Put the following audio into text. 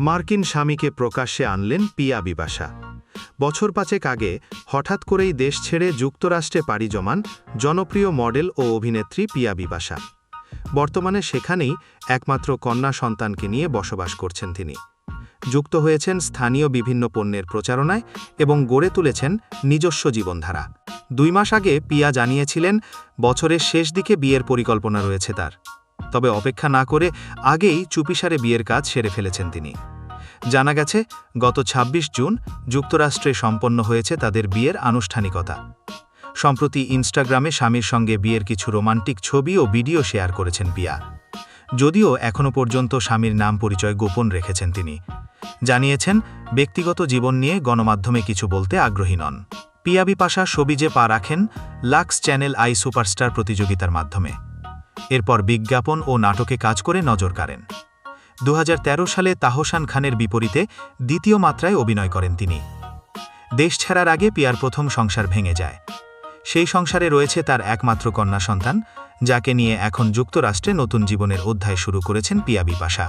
মার্কিন স্বামীকে প্রকাশ্যে আনলেন পিয়া বিবাসা বছর পাঁচেক আগে হঠাৎ করেই দেশ ছেড়ে যুক্তরাষ্ট্রে পাড়ি জমান জনপ্রিয় মডেল ও অভিনেত্রী পিয়া বিবাসা বর্তমানে সেখানেই একমাত্র কন্যা সন্তানকে নিয়ে বসবাস করছেন তিনি। যুক্ত হয়েছেন স্থানীয় বিভিন্ন পণ্যের প্রচারণায় এবং গড়ে তুলেছেন নিজস্ব জীবনধারা। দুই মাস আগে পিয়া জানিয়েছিলেন, বছরের শেষ দিকে বিয়ের পরিকল্পনা রয়েছে তার। তবে অপেক্ষা না করে আগেই চুপিসারে বিয়ের কাজ সেরে ফেলেছেন তিনি। জানা গেছে, গত ২৬ জুন যুক্তরাষ্ট্রে সম্পন্ন হয়েছে তাদের বিয়ের আনুষ্ঠানিকতা। সম্প্রতি ইনস্টাগ্রামে স্বামীর সঙ্গে বিয়ের কিছু রোমান্টিক ছবি ও ভিডিও শেয়ার করেছেন পিয়া। যদিও এখনও পর্যন্ত স্বামীর নাম পরিচয় গোপন রেখেছেন তিনি। জানিয়েছেন, ব্যক্তিগত জীবন নিয়ে গণমাধ্যমে কিছু বলতে আগ্রহী নন। পিয়াবি পাশা সবিজে পা রাখেন, লাক্স চ্যানেল আই সুপারস্টার প্রতিযোগিতার মাধ্যমে। এরপর বিজ্ঞাপন ও নাটকে কাজ করে নজর কাড়েন। দু হাজার তেরো সালে তাহসান খানের বিপরীতে দ্বিতীয় মাত্রায় অভিনয় করেন তিনি। দেশ ছাড়ার আগে পিয়ার প্রথম সংসার ভেঙে যায়। সেই সংসারে রয়েছে তার একমাত্র কন্যা সন্তান, যাকে নিয়ে এখন যুক্তরাষ্ট্রে নতুন জীবনের অধ্যায় শুরু করেছেন পিয়া বিপাশা